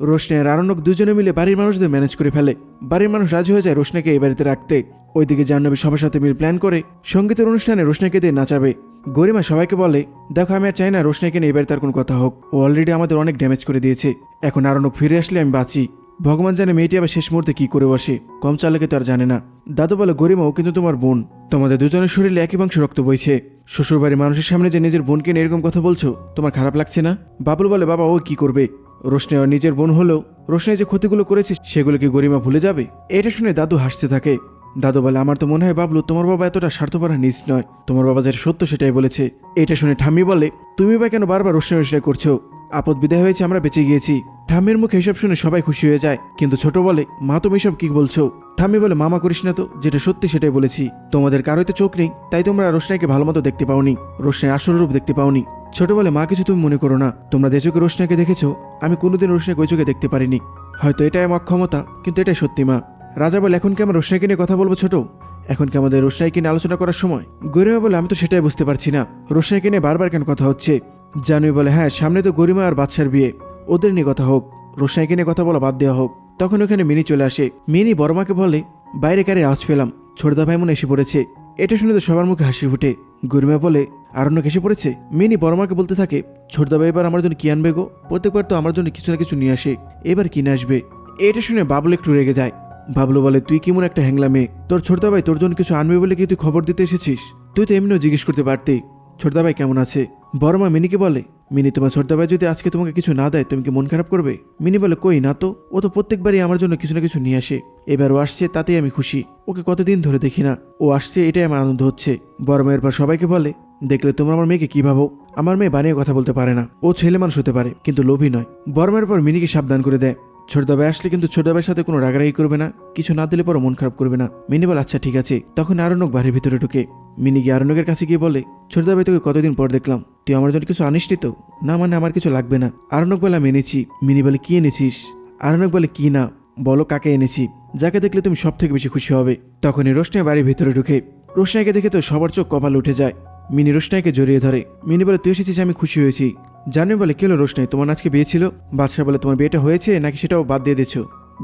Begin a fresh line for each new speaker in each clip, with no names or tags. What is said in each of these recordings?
রোশনি আর আরণ্যক দুজনে মিলে বাড়ির মানুষদের ম্যানেজ করে ফেলে। বাড়ির মানুষ রাজি হয়ে যায় রোশনাকে এই বাড়িতে রাখতে। ওইদিকে জাহ্নবী সবার সাথে মিল প্ল্যান করে সঙ্গীতের অনুষ্ঠানে রোশনাকে দিয়ে নাচাবে। গরিমা সবাইকে বলে, দেখো, আমি আর চাই না রোশনাকে নিয়ে এবার তার কোনো কথা হোক। ও অলরেডি আমাদের অনেক ড্যামেজ করে দিয়েছে। এখন আরণ্যক ফিরে আসলে আমি বাঁচি। ভগবান জানে মেয়েটি আবার শেষ মুহূর্তে কি করে বসে। কম চালাকে তো আর জানে না। দাদু বলে, গরিমা, ও কিন্তু তোমার বোন। তোমাদের দুজনের শরীরে একই বংশ রক্ত বইছে। শ্বশুরবাড়ির মানুষের সামনে যে নিজের বোনকে নিয়ে এরকম কথা বলছো, তোমার খারাপ লাগছে না? বাবুল বলে, বাবা, ও কি করবে? রোশনি আর নিজের বোন হলেও রোশনি যে ক্ষতিগুলো করেছে সেগুলো কি গরিমা ভুলে যাবে? এটা শুনে দাদু হাসতে থাকে। দাদু বলে, আমার তো মনে হয় বাবলু, তোমার বাবা এতটা স্বার্থপর নিজ নয়। তোমার বাবা যেটা সত্য সেটাই বলেছে। এটা শুনে ঠাম্মি বলে, তুমি বা কেন বারবার রোশনি রোশনি করছ? আপদ বিদায় হয়েছে, আমরা বেঁচে গিয়েছি। ঠাম্মির মুখে এসব শুনে সবাই খুশি হয়ে যায়, কিন্তু ছোট বলে, মা, তুমি এসব কি বলছো? ঠাম্মি বলে, মামা করিস না তো, যেটা সত্যি সেটাই বলেছি। তোমাদের কারোই তো চোখ নেই, তাই তোমরা রোশনাইকে ভালো মতো দেখতে পাওনি। রোশনের আসল রূপ দেখতে পাওনি। ছোট বলে মা কিছু তুমি মনে করো না। তোমরা যে চোখে রোশনাইকে দেখেছ, আমি কোনোদিন রোশনাইকে ওই দেখতে পারিনি। হয়তো এটাই আমার ক্ষমতা, কিন্তু এটাই সত্যি, মা। রাজা বলে, এখন কি আমরা রোশনাইকে নিয়ে কথা বলব ছোট? এখন কি আমাদের রোশনাইকে নিয়ে আলোচনা করার সময়? গরিমা বলে, আমি তো সেটাই বুঝতে পারছি না। রোশনাইকে নিয়ে বারবার কেন কথা হচ্ছে? জানুই বলে হ্যাঁ সামনে তো গরিমা আর বাচ্চার বিয়ে। ওদের নিয়ে কথা হোক। রোশনাইকে নিয়ে কথা বলা বাদ দেওয়া হোক। তখন ওখানে মিনি চলে আসে। মিনি বড়মাকে বলে, বাইরে কারে আওয়াজ পেলাম। ছোটদা ভাই মনে এসে পড়েছে। এটা শুনে তো সবার মুখে হাসি ফুটে। গরিমা বলে, আরণ্যক এসে পড়েছে? মিনি বড়মাকে বলতে থাকে ছোটদাবা এবার আমার জন্য কি আনবে গো? প্রত্যেকবার তো আমার জন্য কিছু না কিছু নিয়ে আসে। এবার কিনে আসবে? এটা শুনে বাবলু একটু রেগে যায়। বাবলু বলে, তুই কেমন একটা হ্যাংলা মেয়ে। তোর ছোটদা ভাই তোর জন্য কিছু আনবে বলে কি তুই খবর দিতে এসেছিস? তুই তো এমনিও জিজ্ঞেস করতে পারতি। ছোটদা ভাই কেমন আছে? বড় মা মিনিকে বলে, মিনি, তোমার ছোটদা ভাই যদি আজকে তোমাকে কিছু না দেয়, তুমি কি মন খারাপ করবে? মিনি বলে, কই না তো, ও তো প্রত্যেকবারই আমার জন্য কিছু না কিছু নিয়ে আসে। এবার ও আসছে, তাতেই আমি খুশি। ওকে কতদিন ধরে দেখি না। ও আসছে, এটাই আমার আনন্দ হচ্ছে। বড় মেয়ের পর সবাইকে বলে, দেখলে তোমরা আমার মেয়েকে কি ভাবো? আমার মেয়ে বানিয়ে কথা বলতে পারে না। ও ছেলে মানুষ হতে পারে, কিন্তু লোভী নয়। বড় পর মিনিকে সাবধান করে দেয়। ছোটদাবাই আসলে কিন্তু ছোটদাবাইয়ের সাথে কোনো রাগারাগি করবে না, কিছু না দিলে পরে মন খারাপ করবে না। মিনি বলে আচ্ছা ঠিক আছে। তখন আরণ্যক বাড়ির ভিতরে ঢুকে। মিনি গিয়ে আরণ্যকের কাছে গিয়ে বলে ছোটদাবাই তোকে কতদিন পর দেখলাম? তুই আমার জন্য কিছু আনিসনি তো? না মানে আমার কিছু লাগবে না। আরণ্যক বলে, আমি এনেছি। মিনি বলে, কি এনেছিস? আরণ্যক বলে, কি না। বলো, কাকে এনেছি? যাকে দেখলে তুমি সব থেকে বেশি খুশি হবে। তখনই রোশনাই বাড়ির ভিতরে ঢুকে। রোশনাইকে দেখে তো সবার চোখ কপাল উঠে যায়। মিনি রোশনাইকে জড়িয়ে ধরে। মিনি বলে, তুই এসেছিস, আমি খুশি হয়েছি। জানি বলে কেলো রোশনাই তোমার আজকে বিয়ে ছিল? বাদশাহ বলে, তোমার বিয়েটা হয়েছে, নাকি সেটাও বাদ দিয়ে দিচ্ছ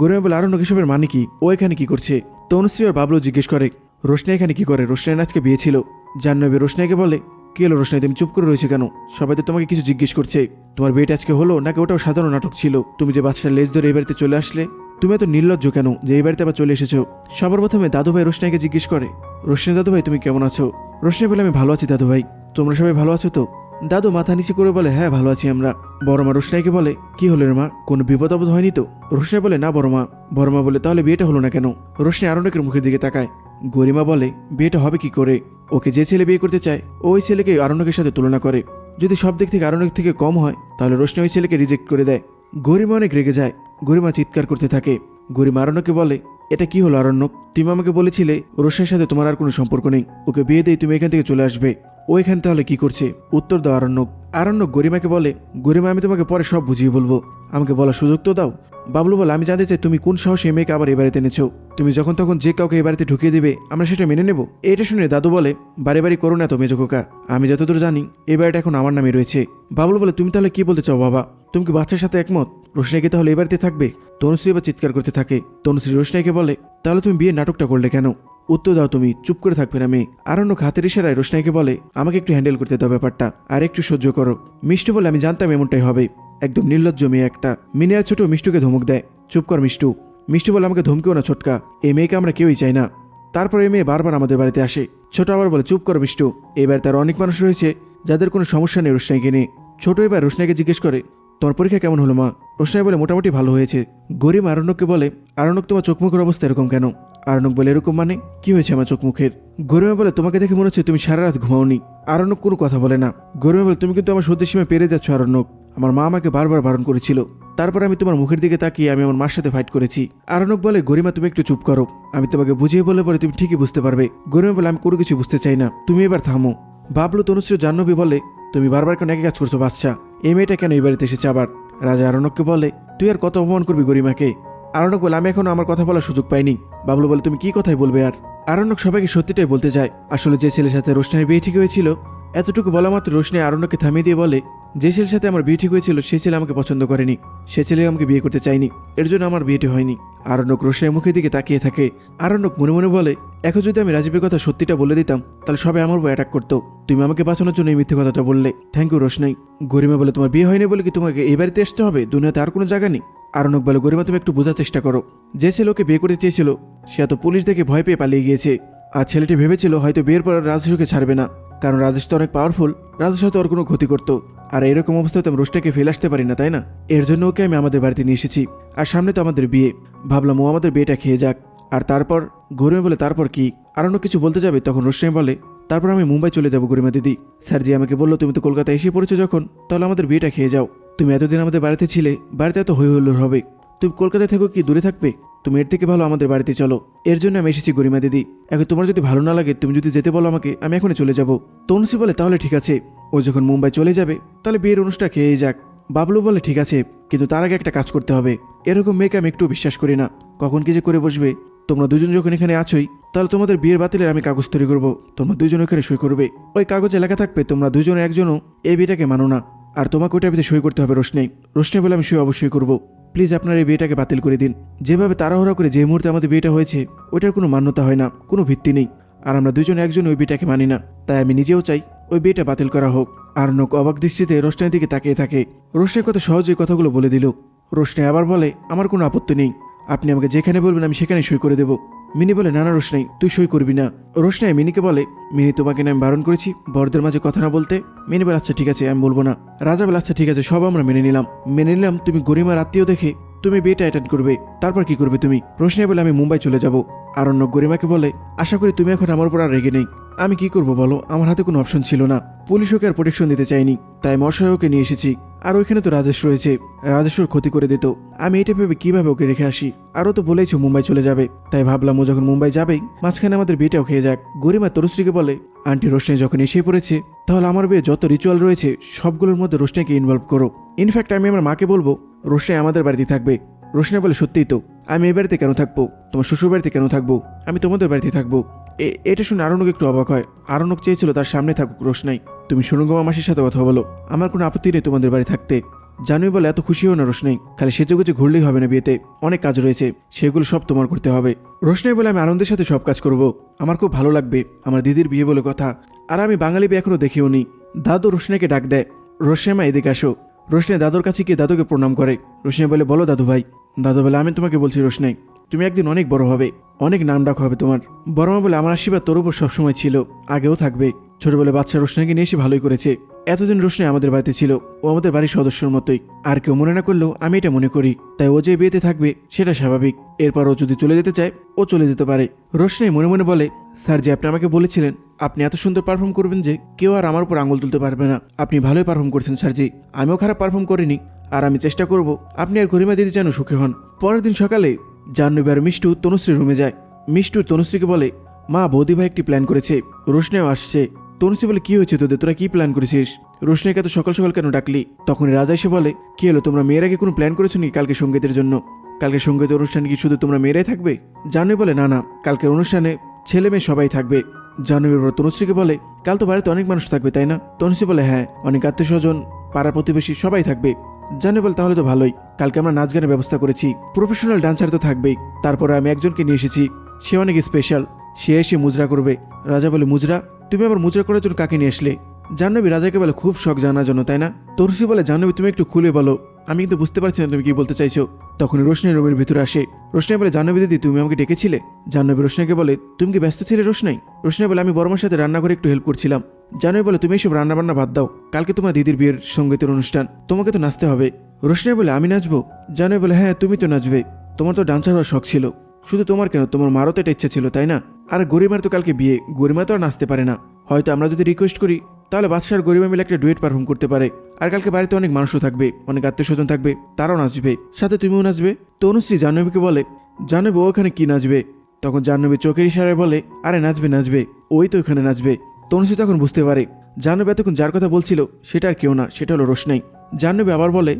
গরিমা বলে আরণ্য এসবের মানে কি? ও এখানে কি করছে? তনুশ্রী আর বাবলু জিজ্ঞেস করে রোশনাই এখানে কি করে? রোশনাই আজকে বিয়ে ছিল? জাহ্নবী রোশনাইকে বলে, কি হলো রোশনাই তুমি চুপ করে রয়েছে কেন? সবাই তো তোমাকে কিছু জিজ্ঞেস করছে। তোমার বিয়েটা আজকে হলো, নাকি ওটাও সাধারণ নাটক ছিল? তুমি যে বাচ্চার লেজ ধরে এই বাড়িতে চলে আসলে, তুমি এত নির্লজ্জ কেন যে এই বাড়িতে আবার চলে এসেছ? সবার প্রথমে দাদুভাই রোশনাইকে জিজ্ঞেস করে রোশনাই দাদুভাই, তুমি কেমন আছো? রোশনাই বলে, আমি ভালো আছি দাদুভাই। তোমরা সবাই ভালো আছো তো? দাদু মাথা নিচে করে বলে হ্যাঁ ভালো আছি আমরা। বড় মা রোশনাইকে বলে, কি হলো রে মা? কোনো বিপদ আপদ হয়নি তো? রোশনাই বলে, না বড় মা বড় মা বলে, তাহলে বিয়েটা হলো না কেন? রোশনাই আরণ্যকের মুখের দিকে তাকায়। গরিমা বলে, বিয়েটা হবে কি করে? ওকে যে ছেলে বিয়ে করতে চায়, ওই ছেলেকে আরণ্যকের সাথে তুলনা করে। যদি সব দিক থেকে আরণ্যক থেকে কম হয়, তাহলে রোশনি ওই ছেলেকে রিজেক্ট করে দেয়। গরিমা অনেক রেগে যায়। গরিমা চিৎকার করতে থাকে। গরিমা আরণ্যকে বলে, এটা কি হলো আরণ্যক? তুমি আমাকে বলেছিলে রোশনের সাথে তোমার আর কোনো সম্পর্ক নেই। ওকে বিয়ে দিয়ে তুমি এখান থেকে চলে আসবে। ও এখানে তাহলে কি করছে? উত্তর দাও আরণ্যক আরণ্যক গরিমাকে বলে, গরিমা, আমি তোমাকে পরে সব বুঝিয়ে বলব। আমাকে বলার সুযোগ তো দাও। বাবলু বলে, আমি জানতে চাই তুমি কোন সাহসে এই মেয়েকে আবার এই বাড়িতে এনেছো? তুমি যখন তখন যে কাউকে এই বাড়িতে ঢুকিয়ে দেবে, আমরা সেটা মেনে নেব? এটা শুনে দাদু বলে বাড়ি বাড়ি করো না তো মেজো খোকা। আমি যতদূর জানি, এই বাড়িটা এখন আমার নামে রয়েছে। বাবলু বলে, তুমি তাহলে কি বলতে চাও বাবা? তুমি কি বাচ্চার সাথে একমত? রোশনাইকে তাহলে এই বাড়িতে থাকবে? তনুশ্রী এবার চিৎকার করতে থাকে। তনুশ্রী রোশনাইকে বলে, তাহলে তুমি বিয়ের নাটকটা করলে কেন? উত্তর দাও তুমি, চুপ করে থাকবে না মেয়ে। আরণ্য হাতের ইশারায় রোশনাইকে বলে, আমাকে একটু হ্যান্ডেল করতে দাও ব্যাপারটা, আর একটু সহ্য করো। মিষ্টু বলে, আমি জানতাম এমনটাই হবে। একদম নির্লজ্জ মেয়ে একটা। মিনিয়ার ছোট মিষ্টুকে ধমক দেয়, চুপ কর মিষ্টু। মিষ্টু বলে, আমাকে ধমকেও না ছোটকা এই মেয়েকে আমরা কেউই চাই না। তারপর এই মেয়ে বারবার আমাদের বাড়িতে আসে। ছোট আবার বলে, চুপ কর মিষ্টু। এবার তার অনেক মানুষ রয়েছে, যাদের কোনো সমস্যা নেই রোশনাইকে নিয়ে। ছোট এবার রোশনাইকে জিজ্ঞেস করে তোমার পরীক্ষা কেমন হলো, মা? রোশনাই বলে, মোটামুটি ভালো হয়েছে। গরিম আরণ্যককে বলে, আরণ্যক, তোমার চোখ মুখের অবস্থা এরকম কেন? আরণ্যক বলে, এরকম মানে? কি হয়েছে আমার চোখ মুখের? গরিমা বলে, তোমাকে দেখে মনে হচ্ছে তুমি সারা রাত ঘুমাওনি। আরণ্যক কোনো কথা বলে না। গরিমা বলে, তুমি কিন্তু আমার সত্যি সীমা পেরে যাচ্ছ আরণ্যক। আমার মা আমাকে বারবার বারণ করেছিল। তারপর আমি তোমার মুখের দিকে তাকিয়ে আমি আমার মার সাথে ফাইট করেছি। আরণক বলে, গরিমা, তুমি একটু চুপ করো। আমি তোমাকে বুঝিয়ে বলে পরে তুমি ঠিকই বুঝতে পারবে। গরিমা বলে, আমি কোনো কিছু বুঝতে চাই না। তুমি এবার থামো। বাবলু তনুশ্রী জাহ্নবী বলে তুমি বারবার কেন একই কাজ করছ বাচ্চা এই মেয়েটা কেন এই বাড়িতে এসেছে আবার? রাজা আরণককে বলে, তুই আর কত অপমান করবি গরিমাকে? আরণক বলে, আমি এখনও আমার কথা বলার সুযোগ পাইনি। বাবলু বলে, তুমি কি কথাই বলবে আর? আরণ্যক সবাইকে সত্যিটাই বলতে যায়। আসলে যে ছেলের সাথে রোশনের বিয়ে ঠিক হয়েছিল, এতটুকু বলা মাত্র রোশনি আরণ্যকে থামিয়ে দিয়ে বলে যে ছেলের সাথে আমার বিয়ে ঠিক হয়েছিল, সে ছেলে আমাকে পছন্দ করেনি। সে ছেলে আমাকে বিয়ে করতে চায়নি। এর জন্য আমার বিয়েটি হয়নি। আরণ্যক রোশনের মুখের দিকে তাকিয়ে থাকে। আরণ্যক মনে মনে বলে, এখন যদি আমি রাজীবের কথা সত্যিটা বলে দিতাম, তাহলে সবাই আমার উপর অ্যাটাক করতো। তুমি আমাকে বাঁচানোর জন্য এই মিথ্যে কথাটা বললে। থ্যাংক ইউ রোশনাই। গরিমা বলে, তোমার বিয়ে হয়নি বলে কি তোমাকে এই বাড়িতে আসতে হবে? দুনিয়াতে আর কোনো জায়গা নেই। আরণ্যক বলে, গরিমা, তুমি একটু বোঝার চেষ্টা করো। যে ছেলে ওকে বিয়ে করতে চেয়েছিল, সে এত পুলিশ দেখে ভয় পেয়ে পালিয়ে গিয়েছে। আর ছেলেটি ভেবেছিল হয়তো বিয়ের পর রাজেশকে ছাড়বে না। কারণ রাজেশ তো অনেক পাওয়ারফুল রাজেশ হয়তো ওর কোনো ক্ষতি করতো। আর এরকম অবস্থায় তো আমি রোশটাকে ফেলে আসতে পারি না, তাই না? এর জন্য ওকে আমি আমাদের বাড়িতে নিয়ে এসেছি। আর সামনে তো আমাদের বিয়ে। ভাবলাম ও আমাদের বিয়েটা খেয়ে যাক। আর তারপর, গরিমা বলে, তারপর কি? আর অন্য কিছু বলতে যাবে, তখন রোশনাই বলে, তারপর আমি মুম্বাই চলে যাব গরিমা দিদি। স্যারজি আমাকে বলল, তুমি তো কলকাতায় এসে পড়েছো যখন, তাহলে আমাদের বিয়েটা খেয়ে যাও। তুমি এতদিন আমাদের বাড়িতে ছিলে, বাড়িতে এত হই হুল্লোড় হবে। তুমি কলকাতায় থেকেও কি, দূরে থাকবে? তুমি এর থেকে ভালো আমাদের বাড়িতে চলো। এর জন্য আমি এসেছি গরিমা দিদি। এখন তোমার যদি ভালো না লাগে, তুমি যদি যেতে বলো আমাকে, আমি এখনই চলে যাব। তনুশ্রী বলে, তাহলে ঠিক আছে। ও যখন মুম্বাই চলে যাবে, তাহলে বিয়ের অনুষ্ঠান খেয়ে যাক। বাবলু বলে, ঠিক আছে, কিন্তু তার আগে একটা কাজ করতে হবে। এরকম মেয়েকে আমি একটু বিশ্বাস করি না। কখন কি যে করে বসবে। তোমরা দুজন যখন এখানে আছোই, তাহলে তোমাদের বিয়ের বাতিলের আমি কাগজ তৈরি করব। তোমরা দুজন ওখানে সই করবে। ওই কাগজে লেখা থাকবে, তোমরা দুজনে একজনও এই বিয়েটাকে মানো না। আর তোমাকে ওটার ভিতরে সই করতে হবে রোশনাই। রোশনাই বলে, আমি সই অবশ্যই করব। প্লিজ আপনার এই বিয়েটাকে বাতিল করে দিন। যেভাবে তাড়াহুড়া করে যে মুহূর্তে আমাদের বিয়েটা হয়েছে, ওইটার কোনো মান্যতা হয় না, কোনো ভিত্তি নেই। আর আমরা দুজন একজন ওই বিয়েটাকে মানি না, তাই আমি নিজেও চাই ওই বিয়েটা বাতিল করা হোক। আর নোক অবাক দৃষ্টিতে রোশনের দিকে তাকিয়ে থাকে। রোশনের কত সহজেই কথাগুলো বলে দিল। রোশনে আবার বলে, আমার কোনো আপত্তি নেই। আপনি আমাকে যেখানে বলবেন আমি সেখানে সই করে দেবো। মিনি বলে নানা রোশনাই, তুই সই করবি না। রোশনাই মিনিকে বলে, মিনি, তোমাকে আমি বারণ করেছি, বড়দের মাঝে কথা না বলতে। মিনি বলে আচ্ছা ঠিক আছে, আমি বলব না। রাজা বলে আচ্ছা ঠিক আছে, সব আমরা মেনে নিলাম। মেনে নিলাম, তুমি গরিমার আত্মীয় দেখে তুমি বিয়েটা অ্যাটেন্ড করবে। তারপর কি করবে তুমি? রোশনাই বলে, আমি মুম্বাই চলে যাব। আর অন্য গরিমাকে বলে, আশা করি তুমি এখন আমার উপর আর রেগে নেই। আমি কি করব বলো? আমার হাতে কোনো অপশন ছিল না। পুলিশ ওকে আর প্রোটেকশন দিতে চাইনি তাই মশাই ওকে নিয়ে এসেছি। আর ওইখানে তো রাজেশ রয়েছে। রাজেশ্বর ক্ষতি করে দিত। আমি এটা ভেবে কীভাবে ওকে রেখে আসি? আরও তো বলেছি মুম্বাই চলে যাবে। তাই ভাবলাম ও যখন মুম্বাই যাবেই, মাঝখানে আমাদের বিয়েটাও খেয়ে যাক। গরিমা তরুশ্রীকে বলে, আন্টি রোশনাই যখন এসে পড়েছে, তাহলে আমার বিয়ে যত রিচুয়াল রয়েছে, সবগুলোর মধ্যে রোশনাইকে ইনভলভ করো। ইনফ্যাক্ট আমি আমার মাকে বলব রোশনাই আমাদের বাড়িতে থাকবে। রোশনাই বলে, সত্যিই তো, আমি এই বাড়িতে কেন থাকব? তোমার শ্বশুর বাড়িতে কেন থাকব? আমি তোমাদের বাড়িতে থাকব। এ- এটা শুনে আরণক একটু অবাক হয়। আরণক চেয়েছিল তার সামনে থাকুক রোশনাই। তুমি সুরঙ্গমা মাসির সাথে কথা বলো। আমার কোনো আপত্তি নেই তোমাদের বাড়ি থাকতে। জানুই বলে, এত খুশি হও না রোশনাই। খালি সেচে গুছে ঘুরলেই হবে না বিয়েতে। অনেক কাজ রয়েছে, সেগুলো সব তোমার করতে হবে। রোশনাই বলে, আমি আনন্দের সাথে সব কাজ করব। আমার খুব ভালো লাগবে, আমার দিদির বিয়ে বলে কথা। আর আমি বাঙালি বিয়ে এখনও দেখিও নি। দাদু রোশনাইকে ডাক দেয়। রোশনাইমা এদিকে আসো। রোশনাই দাদুর কাছে গিয়ে দাদুকে প্রণাম করে। রোশনাই বলে, বলো দাদু ভাই দাদু বলে আমি তোমাকে বলছি রোশনাই, তুমি একদিন অনেক বড় হবে, অনেক নাম ডাক হবে তোমার। বড় মা বলে, আমার আশীর্বাদ তোর উপর সবসময় ছিল, আগেও থাকবে। ছোটবেলায় বাচ্চা রোশনাইকে নিয়ে এসে ভালোই করেছে। এতদিন রোশনাই আমাদের বাড়িতে ছিল, ও আমাদের বাড়ির সদস্যর মতোই। আর কেউ মনে না করলেও আমি এটা মনে করি, তাই ও যে বিয়েতে থাকবে, সেটা স্বাভাবিক। এরপর ও যদি চলে যেতে চায়, ও চলে যেতে পারে। রোশনাই মনে মনে বলে, স্যার, যে আপনি আমাকে বলেছিলেন, আপনি এত সুন্দর পারফর্ম করবেন যে, কেউ আর আমার উপর আঙুল তুলতে পারবে না। আপনি ভালোই পারফর্ম করছেন, স্যারজি। আমিও খারাপ পারফর্ম করিনি। আর আমি চেষ্টা করব আপনি আর গরিমা দিদি যেন সুখী হন। পরের দিন সকালে জাহ্নবী আর মিষ্টু তনুশ্রীর রুমে যায়। মিষ্টু তনুশ্রীকে বলে, মা বৌদি ভাই একটি প্ল্যান করেছে। রোশনেও আসছে। তনুশ্রী বলে, কি হয়েছে তোদের? তোরা কি প্ল্যান করেছিস? রোশনাইকে তো সকাল সকাল কেন ডাকলি? তখন রাজা এসে বলে, কি হলো, তোমরা মেয়ের আগে কোনো প্ল্যান করেছ নাকি কালকে সঙ্গীতের জন্য? কালকে সংগীত অনুষ্ঠানে কি শুধু তোমরা মেয়েরাই থাকবে? জাহ্নবী বলে, না না, কালকের অনুষ্ঠানে ছেলে মেয়ে সবাই থাকবে। জাহ্নবীর পর তনুশ্রীকে বলে, কাল তো বাড়িতে অনেক মানুষ থাকবে, তাই না? তনুশ্রী বলে হ্যাঁ অনেক আত্মীয় স্বজন পাড়া প্রতিবেশী সবাই থাকবে। জানি বল তাহলে তো ভালোই। কালকে আমরা নাচ গানের ব্যবস্থা করেছি। প্রফেশনাল ডান্সার তো থাকবেই। তারপরে আমি একজনকে নিয়ে এসেছি। সে অনেক স্পেশাল সে এসে মুজরা করবে। রাজা বলে, মুজরা, তুমি আবার মুজরা করার জন্য কাকে নিয়ে আসলে? জাহ্নবী রাজাকে বলে, খুব শখ জানার জন্য, তাই না? তরসি বলে, জাহ্নবী, তুমি একটু খুলে বলো। আমি কিন্তু বুঝতে পারছি না তুমি কি বলতে চাইছো। তখন রোশনাই রুমের ভিতরে আসে। রোশনাই বলে, জাহ্নবী দিদি, তুমি আমাকে ডেকেছিলে? জাহ্নবী রোশনাইকে বলে, তুমি কি ব্যস্ত ছিলে রোশনাই? রোশনাই বলে, আমি বড়মার সাথে রান্না করে একটু হেল্প করছিলাম। জাহ্নবী বলে তুমি এসব রান্না বান্না বাদ দাও। কালকে তোমার দিদির বিয়ের সঙ্গীতের অনুষ্ঠান। তোমাকে তো নাচতে হবে। রোশনাই বলে, আমি নাচবো। জাহ্নবী বলে হ্যাঁ তুমি তো নাচবে। তোমার তো ডান্সার হওয়ার শখ ছিল। শুধু তোমার কেন? তোমার মারও তো এটা ইচ্ছা ছিল, তাই না? আর গরিমার তো কালকে বিয়ে। গরিমা তো আর নাচতে পারে না। হয়তো আমরা যদি রিকোয়েস্ট করি, তাহলে বাদশাহ আর গরিমা মিলে একটা ডুয়েট পারফর্ম করতে পারে। আর কালকে বাড়িতে অনেক মানুষও থাকবে, অনেক আত্মীয় স্বজন থাকবে, তারাও নাচবে। সাথে তুমিও নাচবে। তো অনুশ্রী জাহ্নবীকে বলে, জাহ্নবী ওখানে কি নাচবে? তখন জাহ্নবী চোখের ইশারায় বলে, আরে, নাচবে নাচবে। ওই তো ওখানে নাচবে। তনুশ্রী তখন বুঝতে পারে, জাহ্নবী এতক্ষণ যার কথা বলছিল সেটা আর কেউ না, সেটা হলো রোশনাই। জাহ্নবী আবার বলে,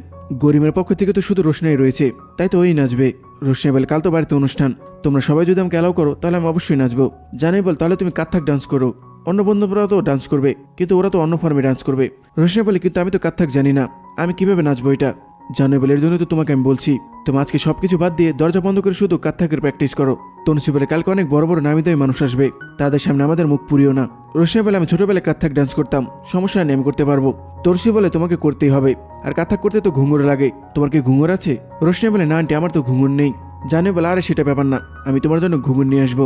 গরিমের পক্ষ থেকে তো শুধু রোশনাই রয়েছে, তাই তো ওই নাচবে। রোশনাই বলে, কাল তো বাড়িতে অনুষ্ঠান, তোমরা সবাই যদি আমাকে অ্যালাউ করো, তাহলে আমি অবশ্যই নাচবো। জানাই বল, তাহলে তুমি কাত্থাক ডান্স করো। অন্য বন্ধুরা তো ডান্স করবে, কিন্তু ওরা তো অন্য ফর্মে ডান্স করবে। রোশনি বলে, কিন্তু আমি তো কাত্থাক জানি না, আমি কীভাবে নাচবো এটা? জানো এর জন্য তো তোমাকে আমি বলছি, তুমি আজকে সবকিছু বাদ দিয়ে দরজা বন্ধ করে শুধু কাত্থাকের প্র্যাকটিস করো। তনুসি বলে কালকে অনেক বড় বড় নামি দামি মানুষ আসবে, তাদের সামনে আমাদের মুখ পুরিও না। রোশনি বলে আমি ছোটবেলায় কাত্থাক ডান্স করতাম, সমস্যা নেই, আমি করতে পারব। তরসি বলে তোমাকে করতেই হবে, আর কাত্থাক করতে তো ঘুঙুর লাগে। তোমার কি ঘুঙুর আছে? রোশনি বলে না, আন্টি, আমার তো ঘুঙুর নেই। জানে বলে আরে, সেটা ব্যাপার না, আমি তোমার জন্য ঘুঙুর নিয়ে আসব।